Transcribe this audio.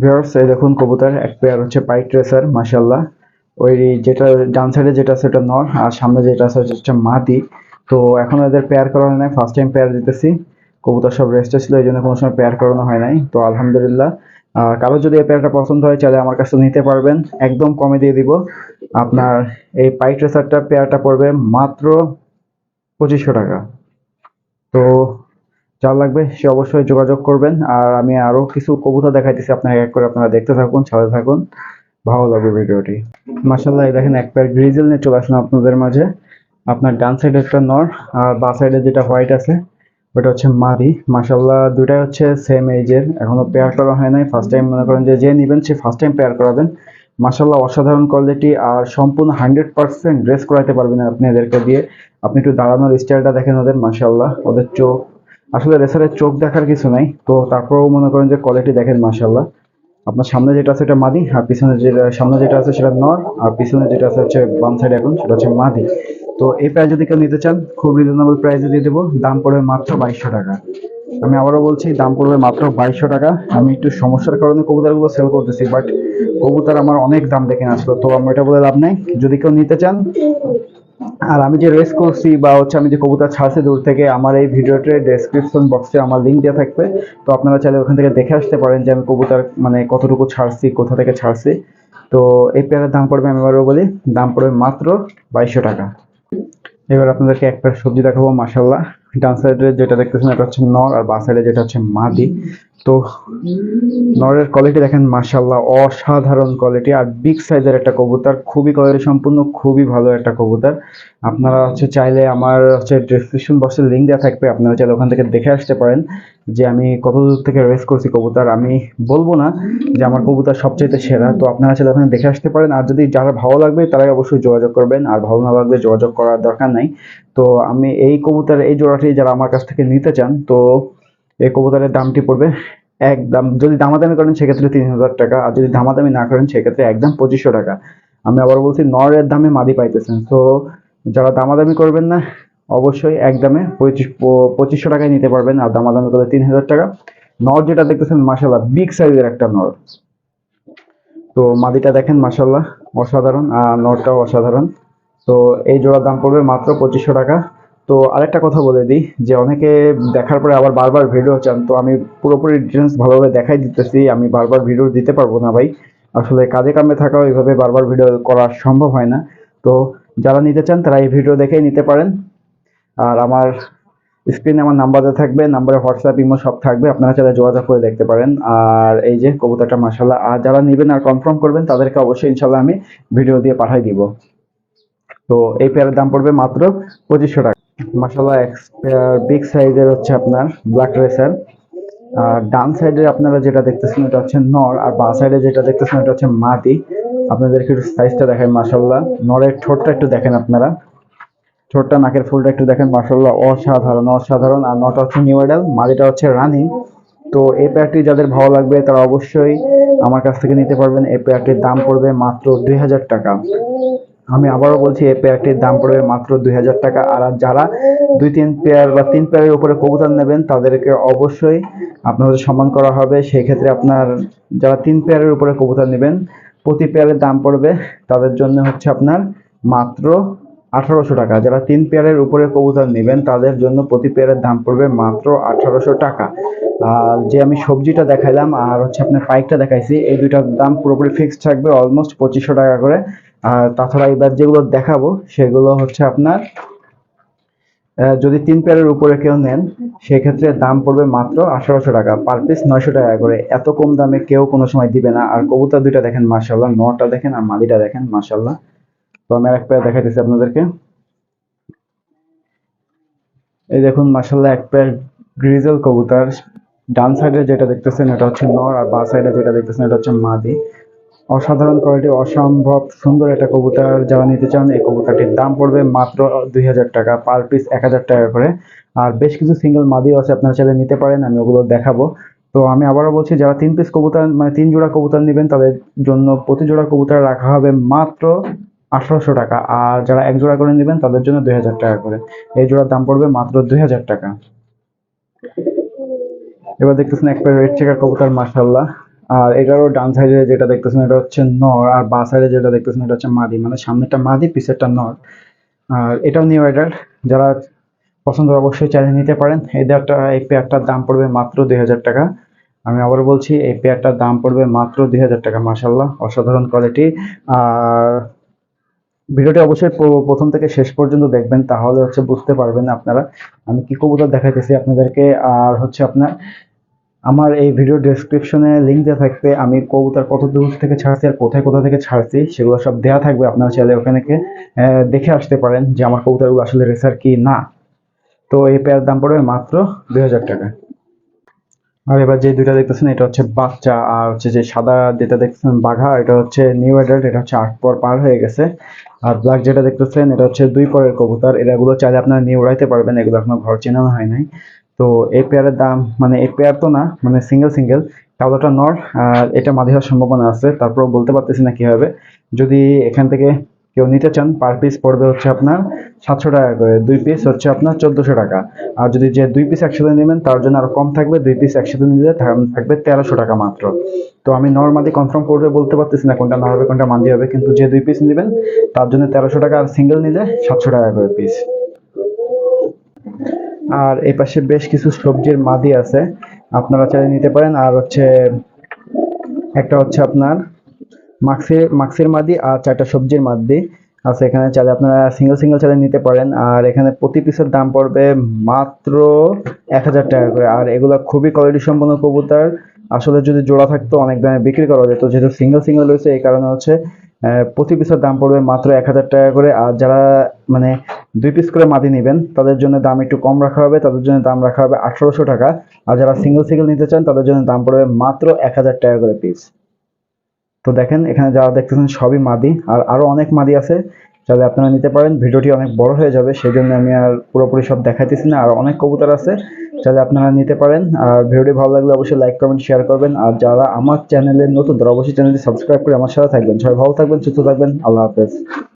Viewers এই দেখুন কবুতর, এক পেয়ার হচ্ছে পাইট ট্রেসার মাশাল্লাহ ওই যেটা ডান সাইডে যেটা আছে ওটা নর, আর সামনে যেটা আছে হচ্ছে মাদি। তো এখন এদের পেয়ার করানো নাই ফার্স্ট টাইম পেয়ার দিতেছি। কবুতর সব রেস্টে ছিল, এই জন্য কোনো সময় পেয়ার করানো হয় নাই। তো আলহামদুলিল্লাহ কারও যদি এই পেয়ারটা পছন্দ হয়, চাইলে আমার কাছে নিতে পারবেন। একদম কমে দিয়ে দিব। আপনার এই পাইট ট্রেসারটা পেয়ারটা পড়বে মাত্র পঁচিশশো টাকা। তো যার লাগবে সে অবশ্যই যোগাযোগ করবেন। আর আমি আরও কিছু কবুতর দেখাইতেছি, আপনাকে এক করে আপনারা দেখতে থাকুন, সাথে থাকুন। ভালো লাগবে ভিডিওটি। মাসাল্লাহ দেখেন এক প্যার গ্রিজেল নিয়ে চলে আসলাম আপনাদের মাঝে। আপনার ডান সাইডে একটা নর, আর বা সাইডে যেটা হোয়াইট আছে, ওটা হচ্ছে মারি মাসাল্লাহ দুটাই হচ্ছে সেম এজের এখনও পেয়ার করা হয় নাই। ফার্স্ট টাইম মনে করেন যে যে নেবেন, সে ফার্স্ট টাইম পেয়ার করাবেন। মাসাল্লাহ অসাধারণ কোয়ালিটি আর সম্পূর্ণ হান্ড্রেড পার্সেন্ট ড্রেস করাইতে পারবেন আপনি এদেরকে দিয়ে। আপনি একটু দাঁড়ানোর স্টাইলটা দেখেন ওদের মাসাল্লাহ ওদের চোখ আসলে রেসারের চোখ দেখার কিছু নাই। তো তারপরেও মনে করেন যে কোয়ালিটি দেখেন মাসাল্লাহ আপনার সামনে যেটা আছে এটা মাদি, আর পিছনে যেটা, সামনে যেটা আছে সেটা নর, আর পিছনে যেটা আছে হচ্ছে বাম সাইড এখন, সেটা হচ্ছে মাদি। তো এই প্রাইস যদি কেউ নিতে চান, খুব রিজনেবল প্রাইসে দিয়ে দেবো। দাম পড়বে মাত্র বাইশশো টাকা। আমি আবারও বলছি, দাম পড়বে মাত্র বাইশশো টাকা। আমি একটু সমস্যার কারণে কবুতরগুলো সেল করতেছি বাট কবুতর আমার অনেক দাম দেখে আসলো, তো আমার এটা বলে লাভ নাই। যদি কেউ নিতে চান আর আমি যে রেস করছি বা হচ্ছে আমি যে কবুতর ছাড়ছি দূর থেকে, আমার এই ভিডিওতে ডেসক্রিপশন বক্সে আমার লিঙ্ক দেওয়া থাকবে। তো আপনারা চাইলে ওখান থেকে দেখে আসতে পারেন যে আমি কবুতর মানে কতটুকু ছাড়ছি, কোথা থেকে ছাড়ছি। তো এই পেয়ারের দাম পড়বে আমি এবারও বলি, দাম পড়বে মাত্র বাইশশো টাকা। এবার আপনাদেরকে এক পেয়ার সবজি দেখাবো মাসাল্লাহ ডান সাইডে যেটা দেখতেছেন, এটা হচ্ছে নর, আর বা সাইডে যেটা হচ্ছে মাদি তো নরের কোয়ালিটি দেখেন মাসাল্লাহ অসাধারণ কোয়ালিটি আর বিগ সাইজের একটা কবুতর, খুবই কোয়ালিটি সম্পূর্ণ, খুবই ভালো একটা কবুতর। আপনারা হচ্ছে চাইলে আমার হচ্ছে ডিসক্রিপশন বক্সের লিঙ্ক দেওয়া থাকবে, আপনারা চাইলে ওখান থেকে দেখে আসতে পারেন যে আমি কত দূর থেকে রেস করছি কবুতর। আমি বলব না যে আমার কবুতর সবচেয়ে সেরা, তো আপনারা চাইলে ওখানে দেখে আসতে পারেন। আর যদি যারা ভালো লাগবে, তারাই অবশ্যই যোগাযোগ করবেন, আর ভালো না লাগবে যোগাযোগ করার দরকার নাই। তো আমি এই কবুতর, এই জোড়াটি যারা আমার কাছ থেকে নিতে চান, তো এই কবুতরের দামটি পড়বে একদম, যদি দামাদামি করেন সেক্ষেত্রে তিন হাজার টাকা, আর যদি দামাদামি না করেন সেক্ষেত্রে একদম পঁচিশশো টাকা। আমি আবার বলছি, নরের দামে মাদি পাইতেছেন, তো যারা দামাদামি করবেন না, অবশ্যই একদমে পঁচিশ পঁচিশশো টাকায় নিতে পারবেন, আর দামাদামি করলে তিন হাজার টাকা। নর যেটা দেখতেছেন মাসাল্লাহ বিগ সাইজের একটা নর। তো মাদিটা দেখেন মাসাল্লাহ অসাধারণ, আর নরটাও অসাধারণ। তো এই জোড়ার দাম পড়বে মাত্র পঁচিশশো টাকা। তো আরেকটা কথা বলে দিই, যে অনেকে দেখার পরে আবার বারবার ভিডিও চান তো আমি পুরোপুরি ডিটেলস ভালোভাবে দেখাই দিতেছি, আমি বারবার ভিডিও দিতে পারব না ভাই। আসলে কাজে কামে থাকা এইভাবে বারবার ভিডিও করা সম্ভব হয় না। তো যারা নিতে চান, তারা এই ভিডিও দেখেই নিতে পারেন। আর আমার স্ক্রিনে আমার নাম্বার থাকবে নাম্বারে হোয়াটসঅ্যাপ ইমো সব থাকবে, আপনারা চাইলে যোগাযোগ করে দেখতে পারেন। আর এই যে কবুতরটা মাসাল্লাহ আর যারা নেবেন আর কনফার্ম করবেন, তাদেরকে অবশ্যই ইনশাল্লাহ আমি ভিডিও দিয়ে পাঠাই দিব। তো এই পেয়ারের দাম পড়বে মাত্র পঁচিশশো টাকা। মাসাল্লাহ বিগ সাইজের হচ্ছে আপনার ব্ল্যাক রেসার আর ডান সাইডে আপনারা যেটা দেখতেছেন, এটা হচ্ছে নর, আর বাঁ সাইডে যেটা দেখতেছেন, এটা হচ্ছে মাদি আপনাদেরকে একটু সাইজটা দেখাই মাসাল্লাহ নরের ঠোঁটটা একটু দেখেন আপনারা। ঠোঁটটা, নাকের ফুলটা একটু দেখেন মাসাল্লাহ অসাধারণ অসাধারণ। আর নটা হচ্ছে নিউ এডাল মাদিটা হচ্ছে রানিং তো এই পেয়ারটি যাদের ভালো লাগবে, তারা অবশ্যই আমার কাছ থেকে নিতে পারবেন। এই পেয়ারটির দাম পড়বে মাত্র দুই হাজার টাকা। আমি আবারও বলছি, এই পেয়ারটির দাম পড়বে মাত্র দুই হাজার টাকা। আর যারা দুই, তিন পেয়ার বা তিন পেয়ারের উপরে কবুতর নেবেন, তাদেরকে অবশ্যই আপনাদের সম্মান করা হবে। সেই ক্ষেত্রে আপনার যারা তিন পেয়ারের উপরে কবুতর নেবেন, প্রতি পেয়ারের দাম পড়বে তাদের জন্য হচ্ছে আপনার মাত্র আঠারোশো টাকা। যারা তিন পেয়ারের উপরে কবুতর নেবেন, তাদের জন্য প্রতি পেয়ারের দাম পড়বে মাত্র আঠারোশো টাকা। আর যে আমি সবজিটা দেখাইলাম, আর হচ্ছে আপনার পাইকটা দেখাইছি, এই দুইটার দাম পুরোপুরি ফিক্সড থাকবে অলমোস্ট পঁচিশশো টাকা করে। আর তাছাড়া এবার যেগুলো দেখাবো, সেগুলো হচ্ছে আপনার যদি তিন পেয়ারের উপরে কেউ নেন, সেক্ষেত্রে দাম পড়বে মাত্র আঠারোশো টাকা। পার পিস নয়শো টাকা করে। এত কম দামে কেউ কোনো সময় দিবে না। আর কবুতর দুইটা দেখেন মার্শাল্লাহ নটা দেখেন আর মাদিটা দেখেন মার্শাল্লাহ তো আমি এক পেয়ার দেখাইতেছি আপনাদেরকে। এই দেখুন মার্শাল্লাহ এক পেয়ার গ্রিজেল কবুতর। ডান সাইডে যেটা দেখতেছেন, এটা হচ্ছে নর, আর বাঁ সাইডে যেটা দেখতেছেন, এটা হচ্ছে মাদি। অসাধারণ কোয়ালিটি অসম্ভব সুন্দর একটা কবুতর যারা নিতে চান, এই কবুতরটির দাম পড়বে মাত্র দুই হাজার টাকা পার পিস এক হাজার টাকা করে। আর বেশ কিছু সিঙ্গেল মাদিও আছে, আপনারা চাইলে নিতে পারেন, আমি ওগুলো দেখাবো। তো আমি আবারও বলছি, যারা তিন পিস কবুতর মানে তিন জোড়া কবুতর নেবেন, তাদের জন্য প্রতি জোড়া কবুতর রাখা হবে মাত্র আঠারোশো টাকা। আর যারা এক জোড়া করে নেবেন, তাদের জন্য দুই হাজার টাকা করে। এই জোড়ার দাম পড়বে মাত্র দুই হাজার টাকা। এবার দেখতেছেন, এক একটা রেড চেকার কবুতর মাশাল্লাহ আর এটারও ডান সাইডে যেটা দেখতেছেন, এটা হচ্ছে নর, আর বা সাইডে যেটা দেখতেছেন, এটা হচ্ছে মাদি। মানে সামনেটা মাদি, পিছেরটা নর। আর এটাও নিউ অ্যাডাল্ট যারা পছন্দ অবশ্যই চাইলে নিতে পারেন। এদেরটা এই পেয়ারটার দাম পড়বে মাত্র দুই হাজার টাকা। আমি আবার বলছি, এই পেয়ারটার দাম পড়বে মাত্র দুই হাজার টাকা মাসাল্লাহ অসাধারণ কোয়ালিটি আর ভিডিওটি অবশ্যই প্রথম থেকে শেষ পর্যন্ত দেখবেন, তাহলে হচ্ছে বুঝতে পারবেন আপনারা। আমি কি কবুতর দেখাইতেছি আপনাদেরকে, আর হচ্ছে আপনার আমার এই ভিডিও ডেসক্রিপশনে লিঙ্ক দেওয়া থাকবে। আমি কবুতর কত দূর থেকে ছাড়ছি আর কোথায় কোথা থেকে ছাড়ছি, সেগুলো সব দেওয়া থাকবে। আপনারা চাইলে ওখানে দেখে আসতে পারেন যে আমার কবুতরগুলো আসলে রেসার কি না। তো এই পেয়ার দাম পড়বে মাত্র দুই হাজার টাকা। আর এবার যে দুইটা দেখতেছেন, এটা হচ্ছে বাচ্চা, আর হচ্ছে যে সাদা যেটা দেখতেছেন, বাঘা, এটা হচ্ছে নিউ অ্যাডাল্ট এটা হচ্ছে আট পর পার হয়ে গেছে। আর ব্ল্যাক যেটা দেখতেছেন, এটা হচ্ছে দুই পরের কবুতর। এগুলো চাইলে আপনারা নিয়ে উড়াইতে পারবেন, এগুলো এখনও ঘর চেনানো হয় নাই। তো এই পেয়ারের দাম মানে এই পেয়ার তো না মানে সিঙ্গেল সিঙ্গেল কালোটা নর, আর এটা মাঝে হওয়ার সম্ভাবনা আছে, তারপরেও বলতে পারতেছি না কি হবে যদি এখান থেকে কেউ নিতে চান পার পিস পড়বে হচ্ছে আপনার সাতশো টাকা করে, দুই পিস হচ্ছে আপনার চোদ্দোশো টাকা। আর যদি যে দুই পিস একসাথে নেবেন, তার জন্য আরও কম থাকবে, দুই পিস একসাথে নিলে থাকবে তেরোশো টাকা মাত্র। তো আমি নর্মালি কনফার্ম করবে বলতে পারতেছি না কোনটা না হবে, কোনটা মান্দি হবে, কিন্তু যে দুই পিস নেবেন, তার জন্য তেরোশো টাকা আর সিঙ্গেল নিলে সাতশো টাকা করে পিস আর এই পাশে বেশ কিছু সবজির মাদি আছে। আপনারা চাইলে নিতে পারেন। আর হচ্ছে একটা হচ্ছে আপনার মাক্সির মাক্সির মাদি আর চারটা সবজির মাদি আছে এখানে। চাইলে আপনারা সিঙ্গেল সিঙ্গেল চাইলে নিতে পারেন। আর এখানে প্রতি পিসের দাম পড়বে মাত্র এক হাজার টাকা করে। আর এগুলা খুবই কোয়ালিটি সম্পন্ন কবুতর। আসলে যদি জোড়া থাকতো, অনেক দামে বিক্রি করা যেত। যেহেতু সিঙ্গেল সিঙ্গেল রয়েছে, এই কারণে হচ্ছে প্রতি পিসের দাম পড়বে মাত্র এক হাজার টাকা করে। আর যারা মানে দুই পিস করে মাটি নেবেন, তাদের জন্য দাম একটু কম রাখা হবে। তাদের জন্য দাম রাখা হবে আঠারোশো টাকা। আর যারা সিঙ্গেল সিঙ্গেল নিতে চান, তাদের জন্য দাম পড়বে মাত্র এক হাজার টাকা করে পিস তো দেখেন, এখানে যারা দেখতেছেন সবই মাদি। আর আরও অনেক মাদি আছে চাইলে আপনারা নিতে পারেন। ভিডিওটি অনেক বড় হয়ে যাবে সেই জন্য আমি আর পুরোপুরি সব দেখাইতেছি না। আর অনেক কবুতর আছে। চাইলে আপনারা নিতে পারেন। আর ভিডিওটি ভালো লাগলে অবশ্যই লাইক কমেন্ট শেয়ার করবেন। আর যারা আমার চ্যানেলে নতুন, তারা অবশ্যই চ্যানেলটি সাবস্ক্রাইব করে আমার সাথে থাকবেন। সবাই ভালো থাকবেন, সুস্থ থাকবেন। আল্লাহ হাফেজ।